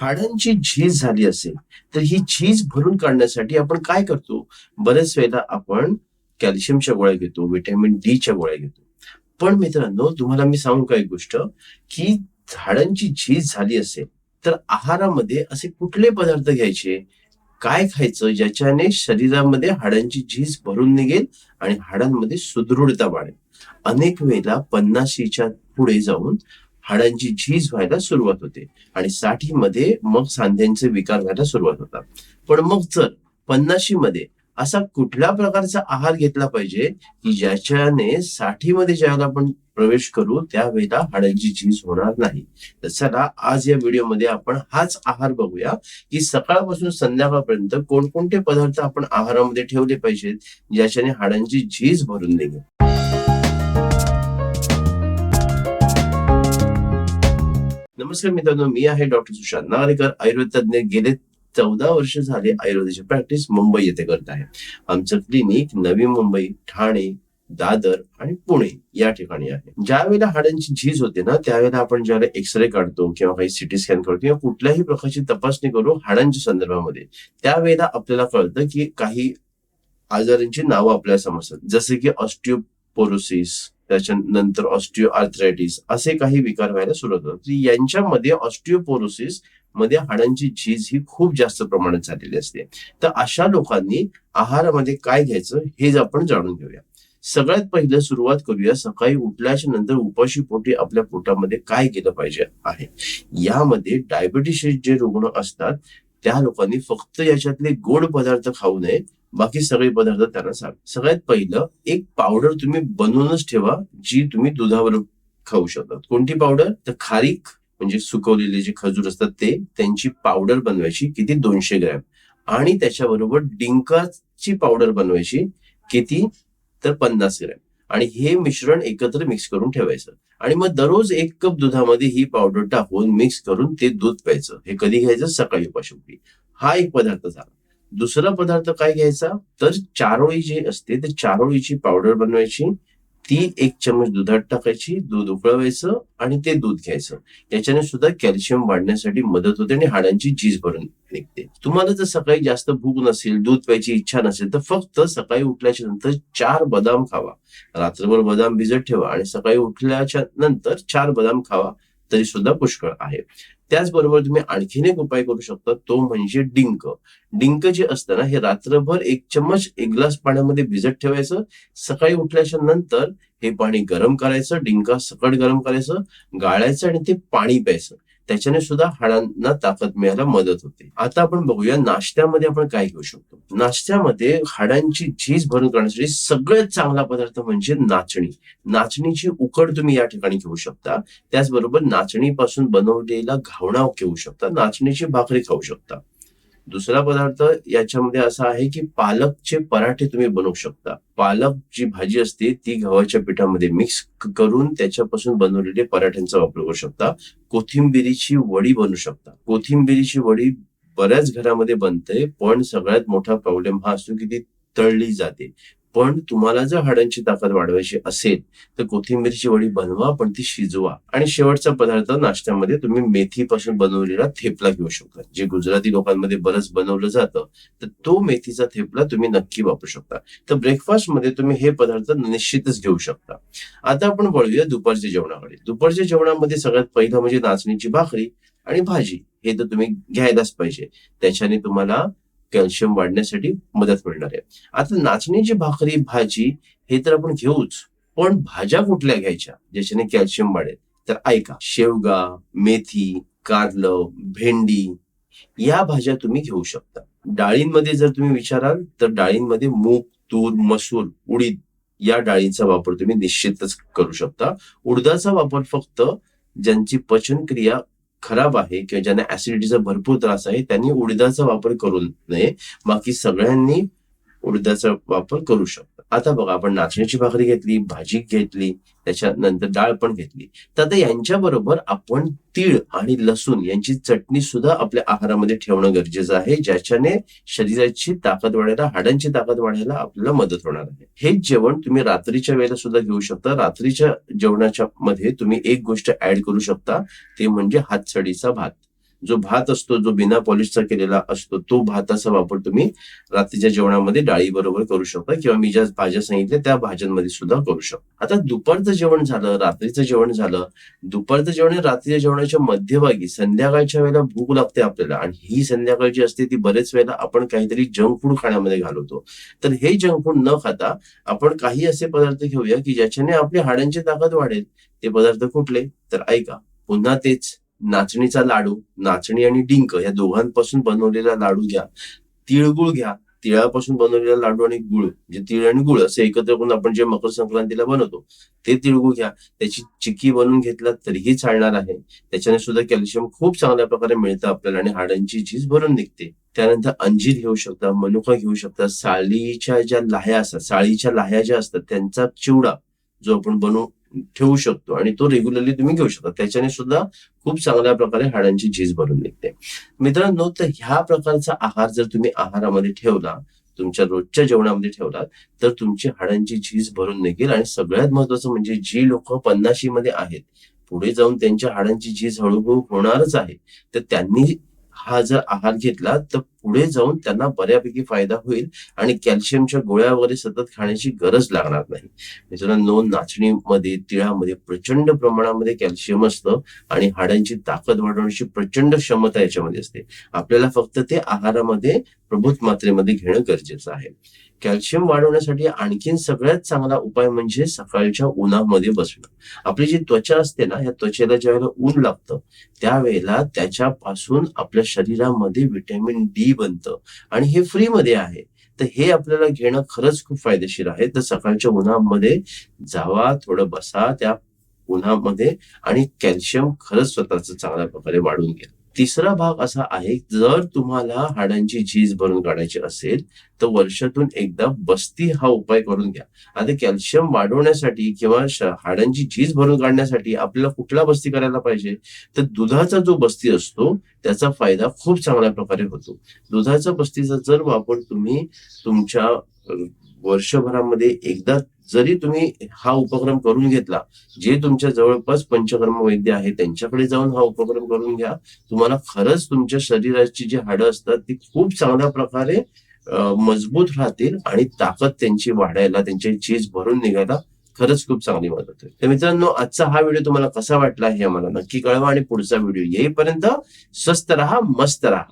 हाडांची झीज झाली असेल तर ही झीज भरून काढण्यासाठी आपण काय करतो? बरेच वेळेला आपण कॅल्शियमच्या गोळ्या घेतो व्हिटॅमिन डीच्या गोळ्या घेतो. पण मित्रांनो तुम्हाला मी सांगू का एक गोष्ट? की झाडांची झीज झाली असेल तर आहारामध्ये असे कुठले पदार्थ घ्यायचे? काय खायचं? ज्याच्याने शरीरामध्ये हाडांची झीज भरून निघेल आणि हाडांमध्ये सुदृढता वाढेल. अनेक वेळेला पन्नाशीच्या पुढे जाऊन हाडांची झीज व्हायला सुरुवात होते. आणि साठीमध्ये मग सांध्यांचे विकार व्हायला सुरुवात होतात. पण मग जर पन्नाशी मध्ये असा कुठल्या प्रकारचा आहार घेतला पाहिजे की ज्याच्याने साठीमध्ये ज्यावेळेला आपण प्रवेश करू त्यावेळेला हाडांची झीज होणार नाही. तर चला आज या व्हिडिओमध्ये आपण हाच आहार बघूया की सकाळपासून संध्याकाळपर्यंत कोणकोणते पदार्थ आपण आहारामध्ये ठेवले पाहिजेत ज्याच्याने हाडांची झीज भरून निघेल. नमस्कार मित्रांनो मी आहे डॉक्टर सुशांत नागरेकर. आयुर्वेद तज्ञ गेले चौदा वर्ष झाले आयुर्वेदाची प्रॅक्टिस मुंबई येथे करत आहे. आमचं क्लिनिक नवी मुंबई ठाणे दादर आणि पुणे या ठिकाणी आहे. ज्या वेळेला हाडांची झीज होते ना त्यावेळेला आपण ज्यावेळेला एक्सरे काढतो किंवा काही सिटी स्कॅन करतो किंवा कुठल्याही प्रकारची तपासणी करू हाडांच्या संदर्भामध्ये त्यावेळेला आपल्याला कळतं की काही आजारांची नावं आपल्याला समजतात. जसे की ऑस्टिओपोरोसिस त्याच्यानंतर ऑस्टिओ आर्थरायटिस असे काही विकार व्हायला सुरुवात होतात. यांच्यामध्ये ऑस्टिओपोरोसिसमध्ये हाडांची झीज ही खूप जास्त प्रमाणात झालेली असते. तर अशा लोकांनी आहारामध्ये काय घ्यायचं हे आपण जाणून घेऊया. सगळ्यात पहिलं सुरुवात करूया. सकाळी उठल्याच्या नंतर उपाशी पोटी आपल्या पोटामध्ये काय केलं पाहिजे आहे? यामध्ये डायबिटीस जे रुग्ण असतात त्या लोकांनी फक्त याच्यातले गोड पदार्थ खाऊ नये. बाकी सगळे पदार्थ त्यांना सांग. सगळ्यात पहिलं एक पावडर तुम्ही बनवूनच ठेवा जी तुम्ही दुधावर खाऊ शकता कोणती पावडर तर खारीक म्हणजे सुकवलेले जे खजूर असतात ते त्यांची पावडर बनवायची किती? दोनशे ग्रॅम. आणि त्याच्याबरोबर डिंकाची पावडर बनवायची किती? तर पन्नास ग्रॅम. आणि हे मिश्रण एकत्र मिक्स करून ठेवायचं. आणि मग दररोज एक कप दुधामध्ये ही पावडर टाकून मिक्स करून ते दूध प्यायचं. हे कधी घ्यायचं? सकाळी उपाशी हा एक पदार्थ झाला. दुसरा पदार्थ काय घ्यायचा? तर चारोळी जी असते ते चारोळीची पावडर बनवायची. ती एक चमच दुधात टाकायची दूध उकळवायचं आणि ते दूध घ्यायचं. त्याच्याने सुद्धा कॅल्शियम वाढण्यासाठी मदत होते आणि हाडांची झीज भरून निघते. तुम्हाला जर सकाळी जास्त भूक नसेल दूध प्यायची इच्छा नसेल तर फक्त सकाळी उठल्याच्या नंतर चार बदाम खावा. रात्रभर बदाम भिजत ठेवा आणि सकाळी उठल्याच्या नंतर चार बदाम खावा तरी सुद्धा पुष्कळ आहे. त्याचबरोबर तुम्ही आणखीन एक उपाय करू शकता. तो म्हणजे डिंक. डिंक जे असतं ना हे रात्रभर एक चम्मच एक ग्लास पाण्यामध्ये भिजत ठेवायचं. सकाळी उठल्याच्या नंतर हे पाणी गरम करायचं डिंका सकट गरम करायचं गाळायचं आणि ते पाणी प्यायचं. त्याच्याने सुद्धा हाडांना ताकद मिळायला मदत होते. आता आपण बघूया नाश्त्यामध्ये आपण काय घेऊ शकतो. नाश्त्यामध्ये हाडांची झीज भरून करण्यासाठी सगळ्यात चांगला पदार्थ म्हणजे नाचणी. नाचणीची उकड तुम्ही या ठिकाणी घेऊ शकता. त्याचबरोबर नाचणीपासून बनवलेला घावणा घेऊ शकता. नाचणीची भाकरी खाऊ शकता. दुसरा पदार्थ याच्यामध्ये असा आहे की पालकचे पराठे तुम्ही बनवू शकता. पालक जी भाजी असते ती गव्हाच्या पिठामध्ये मिक्स करून त्याच्यापासून बनवलेले पराठ्यांचा वापर करू शकता. कोथिंबिरीची वडी बनवू शकता. कोथिंबिरीची वडी बऱ्याच घरामध्ये बनते पण सगळ्यात मोठा प्रॉब्लेम हा असतो की ती तळली जाते. पण तुम्हाला जर हाडांची ताकद वाढवायची असेल तर कोथिंबीरची वडी बनवा पण ती शिजवा. आणि शेवटचा पदार्थ नाश्त्यामध्ये तुम्ही मेथीपासून बनवलेला थेपला घेऊ शकता. जे गुजराती लोकांमध्ये बरंच बनवलं जातं तर तो मेथीचा थेपला तुम्ही नक्की वापरू शकता. तर ब्रेकफास्टमध्ये तुम्ही हे पदार्थ निश्चितच घेऊ शकता. आता आपण वळूया दुपारच्या जेवणाकडे. दुपारच्या जेवणामध्ये सगळ्यात पहिलं म्हणजे नाचणीची भाकरी आणि भाजी. हे तर तुम्ही घ्यायलाच पाहिजे. त्याच्याने तुम्हाला कॅल्शियम वाढण्यासाठी मदत मिळणार आहे. आता नाचणीची भाकरी भाजी हे तर आपण घेऊच पण भाज्या कुठल्या घ्यायच्या ज्याच्याने कॅल्शियम वाढेल? तर ऐका शेवगा मेथी कारलं भेंडी या भाज्या तुम्ही घेऊ शकता. डाळींमध्ये जर तुम्ही विचाराल तर डाळींमध्ये मूग तूर मसूर उडीद या डाळींचा वापर तुम्ही निश्चितच करू शकता. उडदाचा वापर फक्त ज्यांची पचनक्रिया खराब आहे किंवा ज्यांना ऍसिडिटीचा भरपूर त्रास आहे त्यांनी उडदाचा वापर करू नये. बाकी सगळ्यांनी उडदाचा वापर करू शकतो आता बघा आपण नाचण्याची भाकरी घेतली भाजी घेतली त्याच्यानंतर डाळ पण घेतली. तर आता यांच्या बरोबर आपण तीळ आणि लसूण यांची चटणी सुद्धा आपल्या आहारामध्ये ठेवणं गरजेचं आहे ज्याच्याने शरीराची ताकद वाढायला हाडांची ताकद वाढायला आपल्याला मदत होणार आहे. हे जेवण तुम्ही रात्रीच्या वेळेला सुद्धा घेऊ शकता. रात्रीच्या जेवणाच्या मध्ये तुम्ही एक गोष्ट ऍड करू शकता ते म्हणजे हातसडीचा भात. जो भात असतो जो बिना पॉलिशचा केलेला असतो तो भाताचा वापर तुम्ही रात्रीच्या जेवणामध्ये डाळी बरोबर करू शकता किंवा मी ज्या भाज्या सांगितल्या त्या भाज्यांमध्ये सुद्धा करू शकता. आता दुपारचं जेवण झालं रात्रीचं जेवण झालं दुपारचं जेवण रात्रीच्या जेवणाच्या मध्यभागी संध्याकाळच्या वेळेला भूक लागते आपल्याला आणि ही संध्याकाळ जी असते ती बरेच वेळेला आपण काहीतरी जंक फूड खाण्यामध्ये घालवतो. तर हे जंक फूड न खाता आपण काही असे पदार्थ घेऊया की ज्याच्याने आपली हाडांची ताकद वाढेल. ते पदार्थ कुठले? तर ऐका पुन्हा तेच. नाचणीचा लाडू नाचणी आणि डिंक या दोघांपासून बनवलेला लाडू घ्या. तिळगुळ घ्या. तिळापासून बनवलेला लाडू आणि गुळ म्हणजे तिळ आणि गुळ असे एकत्र करून आपण जे मकर संक्रांतीला बनवतो ते तिळगुळ घ्या. त्याची चिक्की बनवून घेतला तरीही चालणार आहे. त्याच्याने सुद्धा कॅल्शियम खूप चांगल्या प्रकारे मिळतं आपल्याला आणि हाडांची झीज भरून निघते. त्यानंतर अंजीर घेऊ शकता मनुका घेऊ शकता. साळीच्या ज्या लाह्या असतात साळीच्या लाह्या ज्या असतात त्यांचा चिवडा जो आपण बनवून ठेवू शकतो आणि तो रेग्युलरली तुम्ही घेऊ शकता. त्याच्याने सुद्धा खूप चांगल्या प्रकारे हाडांची झीज भरून निघते. मित्रांनो तर ह्या प्रकारचा आहार जर तुम्ही आहारामध्ये ठेवला तुमच्या रोजच्या जेवणामध्ये ठेवलात तर तुमची हाडांची झीज भरून निघेल आणि सगळ्यात महत्वाचं म्हणजे जी लोक पन्नाशी मध्ये आहेत पुढे जाऊन त्यांच्या हाडांची झीज हळूहळू होणारच आहे. तर त्यांनी हा जर आहार घेतला तर पुढे जाऊन त्यांना बऱ्यापैकी फायदा होईल आणि कॅल्शियमच्या गोळ्या वगैरे सतत खाण्याची गरज लागणार नाही. मित्रांनो नाचणीमध्ये तिळामध्ये प्रचंड प्रमाणामध्ये कॅल्शियम असतं आणि हाडांची ताकद वाढवण्याची प्रचंड क्षमता याच्यामध्ये असते. आपल्याला फक्त ते आहारामध्ये प्रभूत मात्रेमध्ये घेणं गरजेचं आहे. कॅल्शियम वाढवण्यासाठी आणखीन सगळ्यात चांगला उपाय म्हणजे सकाळच्या उन्हामध्ये बसणं. आपली जी त्वचा असते ना या त्वचेला ज्यावेळेला ऊन लागतं त्यावेळेला त्याच्यापासून आपल्या शरीरामध्ये व्हिटॅमिन डी बनतं. आणि हे फ्रीमध्ये आहे. तर हे आपल्याला घेणं खरंच खूप फायदेशीर आहे. तर सकाळच्या उन्हामध्ये जावा थोडं बसा त्या उन्हामध्ये आणि कॅल्शियम खरंच स्वतःच चांगल्या प्रकारे वाढून घ्या. तिसरा भाग असा आहे जर तुम्हाला हाडांची झीज भरून काढायची असेल तर वर्षातून एकदा बस्ती हा उपाय करून घ्या. आता कॅल्शियम वाढवण्यासाठी किंवा हाडांची झीज भरून काढण्यासाठी आपल्याला कुठला बस्ती करायला पाहिजे? तर दुधाचा जो बस्ती असतो त्याचा फायदा खूप चांगल्या प्रकारे होतो. दुधाचा बस्तीचा जर वापर तुम्ही तुमच्या वर्षभरामध्ये एकदा जरी तुम्ही हा उपक्रम करून घेतला जे तुमच्या जवळपास पंचकर्म वैद्य आहे त्यांच्याकडे जाऊन हा उपक्रम करून घ्या. तुम्हाला खरंच तुमच्या शरीराची जी हाडं असतात ती खूप चांगल्या प्रकारे मजबूत राहतील आणि ताकद त्यांची वाढायला त्यांची चीज भरून निघायला खरंच खूप चांगली मदत होईल. तर मित्रांनो आजचा हा व्हिडिओ तुम्हाला कसा वाटला हे आम्हाला नक्की कळवा आणि पुढचा व्हिडिओ येईपर्यंत स्वस्त राहा मस्त राहा.